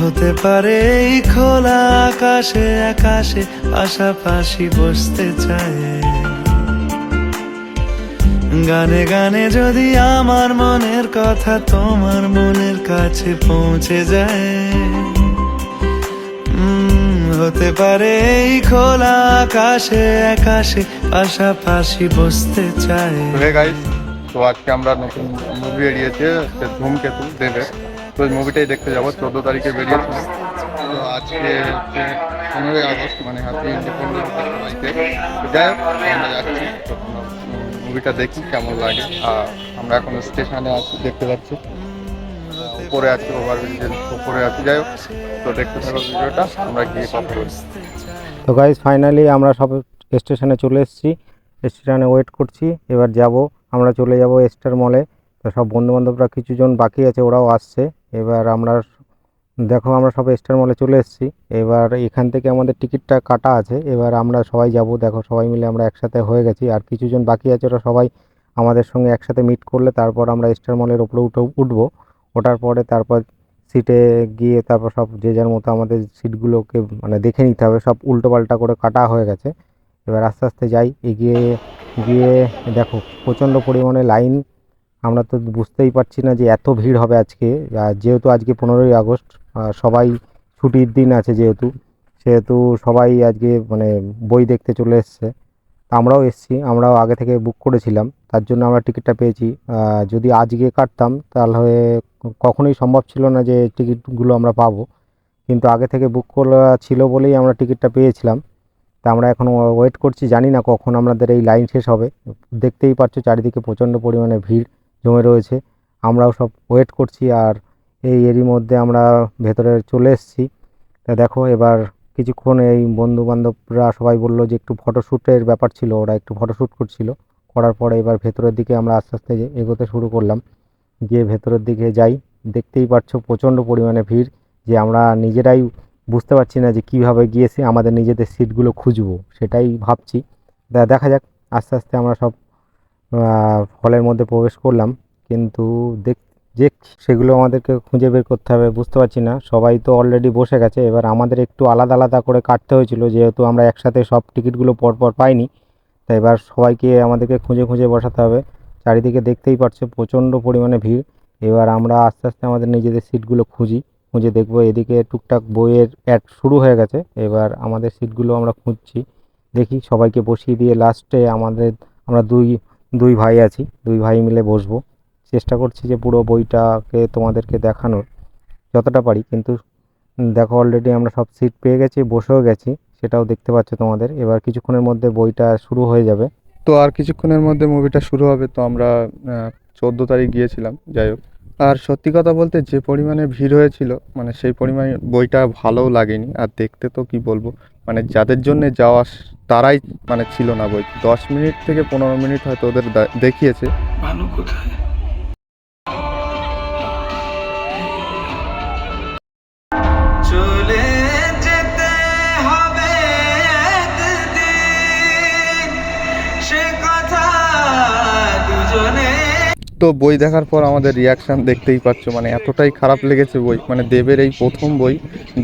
হতে পারে এই খোলা আকাশে আকাশে পাশাপাশি বসতে চায়। গানে গানে যদি আমার মনের কথা তোমার মনের কাছে পৌঁছে যায়। হতে পারে এই খোলা আকাশে আকাশে পাশাপাশি বসতে চায়। তো আজকে আমরা নতুন মুভি হচ্ছে ধূমকেতু দেবের তো ওই মুভিটাই দেখতে যাব। চোদ্দ তারিখে বেরিয়েছিল তো আজকে পনেরোই আগস্ট মানে হ্যাপি ইন্ডিপেন্ডেন্স যাই হোক, আমরা যাচ্ছি। মুভিটা দেখি, কেমন লাগে। আর আমরা এখন স্টেশনে আছি, দেখতে পাচ্ছি। উপরে আছি ওভারব্রিজের উপরে আছি। যাই হোক, তো দেখতে থাকো ভিডিওটা, আমরা গিয়ে কথা বলছি তো গাইজ ফাইনালি আমরা সব স্টেশনে চলে এসেছি। স্টেশনে ওয়েট করছি, এবার যাব। আমরা চলে যাব স্টার মলে তো সব বন্ধুবান্ধবরা কিছুজন বাকি আছে, ওরাও আসছে। এবার আমরা দেখো আমরা সব স্টার মলে চলে এসেছি। এবার এখান থেকে আমাদের টিকিটটা কাটা আছে। এবার আমরা সবাই যাব। দেখো সবাই মিলে আমরা একসাথে হয়ে গেছি। আর কিছুজন বাকি আছে ওরা সবাই আমাদের সঙ্গে একসাথে মিট করলে তারপর আমরা স্টার মলের ওপরে উঠে উঠবো ওঠার পরে তারপর সিটে গিয়ে তারপর সব যে যার মতো আমাদের সিটগুলোকে মানে দেখে নিতে হবে। সব উল্টো পাল্টা করে কাটা হয়ে গেছে। এবার আস্তে আস্তে যাই। এগিয়ে গিয়ে দেখো প্রচণ্ড পরিমাণে লাইন আমরা তো বুঝতেই পারছি না যে এত ভিড় হবে আজকে। যেহেতু আজকে পনেরোই আগস্ট সবাই ছুটির দিন আছে যেহেতু, সেহেতু সবাই আজকে মানে বই দেখতে চলে এসছে। আমরাও এসছি, আমরাও আগে থেকে বুক করেছিলাম, তার জন্য আমরা টিকিটটা পেয়েছি। যদি আজকে কাটতাম, তাহলে কখনোই সম্ভব ছিল না যে টিকিটগুলো আমরা পাবো। কিন্তু আগে থেকে বুক করা ছিল বলেই আমরা টিকিটটা পেয়েছিলাম। তা আমরা এখন ওয়েট করছি, জানি না কখন আমাদের এই লাইন শেষ হবে। দেখতেই পাচ্ছ চারিদিকে প্রচণ্ড পরিমাণে ভিড়। জমে রয়েছে। আমরাও সব ওয়েট করছি আর এই এরই মধ্যে আমরা ভেতরে চলে এসেছি। তা দেখো এবার কিছুক্ষণ এই বন্ধু বান্ধবরা সবাই বলল যে একটু ফটোশ্যুটের ব্যাপার ছিল, ওরা একটু ফটোশ্যুট করছিল। করার পরে এবার ভেতরের দিকে আমরা আস্তে আস্তে এগোতে শুরু করলাম। গিয়ে ভেতরের দিকে যাই, দেখতেই পাচ্ছ প্রচণ্ড পরিমাণে ভিড় যে আমরা নিজেরাই বুঝতে পারছি না যে কীভাবে গিয়েছে আমাদের নিজেদের সিটগুলো খুঁজবো, সেটাই ভাবছি। দেখা যাক, আস্তে আস্তে আমরা সব হলের মধ্যে প্রবেশ করলাম। কিন্তু দেখ যে সেগুলো আমাদেরকে খুঁজে বের করতে হবে, বুঝতে পারছি না। সবাই তো অলরেডি বসে গেছে। এবার আমাদের একটু আলাদা আলাদা করে কাটতে হয়েছিল, যেহেতু আমরা একসাথে সব টিকিটগুলো পরপর পাইনি। তাই এবার সবাইকে আমাদেরকে খুঁজে খুঁজে বসাতে হবে। চারিদিকে দেখতেই পারছে, প্রচণ্ড পরিমাণে ভিড়। এবার আমরা আস্তে আস্তে আমাদের নিজেদের সিটগুলো খুঁজি। খুঁজে দেখব, এদিকে টুকটাক বইয়ের অ্যাড শুরু হয়ে গেছে। এবার আমাদের সিটগুলো আমরা খুঁজছি। দেখি সবাইকে বসিয়ে দিয়ে লাস্টে আমাদের, আমরা দুই দুই ভাই আছি, দুই ভাই মিলে বসবো। চেষ্টা করছি যে পুরো বইটাকে তোমাদেরকে দেখানোর, যতটা পারি। কিন্তু দেখো অলরেডি আমরা সব সিট পেয়ে গেছি, বসেও গেছি, সেটাও দেখতে পাচ্ছ তোমাদের। এবার কিছুক্ষণের মধ্যে বইটা শুরু হয়ে যাবে। তো আর কিছুক্ষণের মধ্যে মুভিটা শুরু হবে, তো আমরা চোদ্দ তারিখ গিয়েছিলাম, যাই হোক। আর সত্যি কথা বলতে যে পরিমাণে ভিড় হয়েছিল মানে সেই পরিমাণে বইটা ভালোও লাগেনি। আর দেখতে তো কি বলব মানে যাদের জন্য যাওয়া তারাই মানে ছিল না বই। দশ মিনিট থেকে পনেরো মিনিট হয়তো ওদের দেখিয়েছে। কোথায়? তো বই দেখার পর আমাদের রিয়াকশান দেখতেই পাচ্ছ মানে এতটাই খারাপ লেগেছে বই মানে দেবের এই প্রথম বই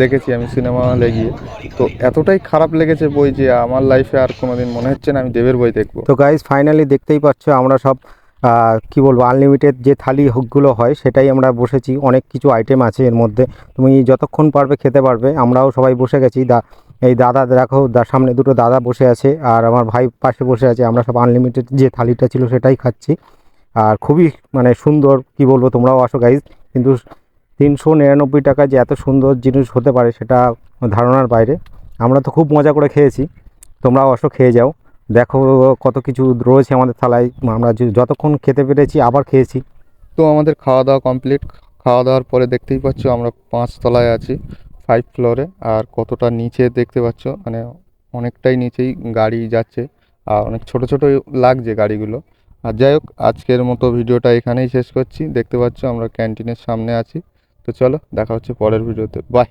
দেখেছি আমি সিনেমা হলে গিয়ে। তো এতটাই খারাপ লেগেছে বই যে আমার লাইফে আর কোনোদিন মনে হচ্ছে না আমি দেবের বই দেখব। তো গাইজ ফাইনালি দেখতেই পাচ্ছ আমরা সব কি বলব আনলিমিটেড যে থালি গুলো হয় সেটাই আমরা বসেছি, অনেক কিছু আইটেম আছে এর মধ্যে। তুমি যতক্ষণ পারবে খেতে পারবে, আমরাও সবাই বসে গেছি, দা, এই দাদা, দেখো সামনে দুটো দাদা বসে আছে, আর আমার ভাই পাশে বসে আছে, আমরা সব আনলিমিটেড যে থালিটা ছিল সেটাই খাচ্ছি। আর খুবই মানে সুন্দর, কি বলব তোমরাও আসো গাইজ কিন্তু তিনশো নিরানব্বই টাকা যে এত সুন্দর জিনিস হতে পারে সেটা ধারণার বাইরে। আমরা তো খুব মজা করে খেয়েছি, তোমরাও আসো খেয়ে যাও। দেখো কত কিছু রয়েছে আমাদের থালায়, আমরা যতক্ষণ খেতে পেরেছি আবার খেয়েছি। তো আমাদের খাওয়া দাওয়া কমপ্লিট খাওয়া দাওয়ার পরে দেখতেই পাচ্ছ আমরা পাঁচ তলায় আছি ফাইভ ফ্লোরে আর কতটা নিচে দেখতে পাচ্ছ মানে অনেকটাই নিচেই গাড়ি যাচ্ছে, আর অনেক ছোট ছোট লাগছে গাড়িগুলো। আর যাই হোক, আজকের মতো ভিডিওটা এখানেই শেষ করছি। দেখতে পাচ্ছ আমরা ক্যান্টিনের সামনে আছি। তো চলো, দেখা হচ্ছে পরের ভিডিওতে। বাই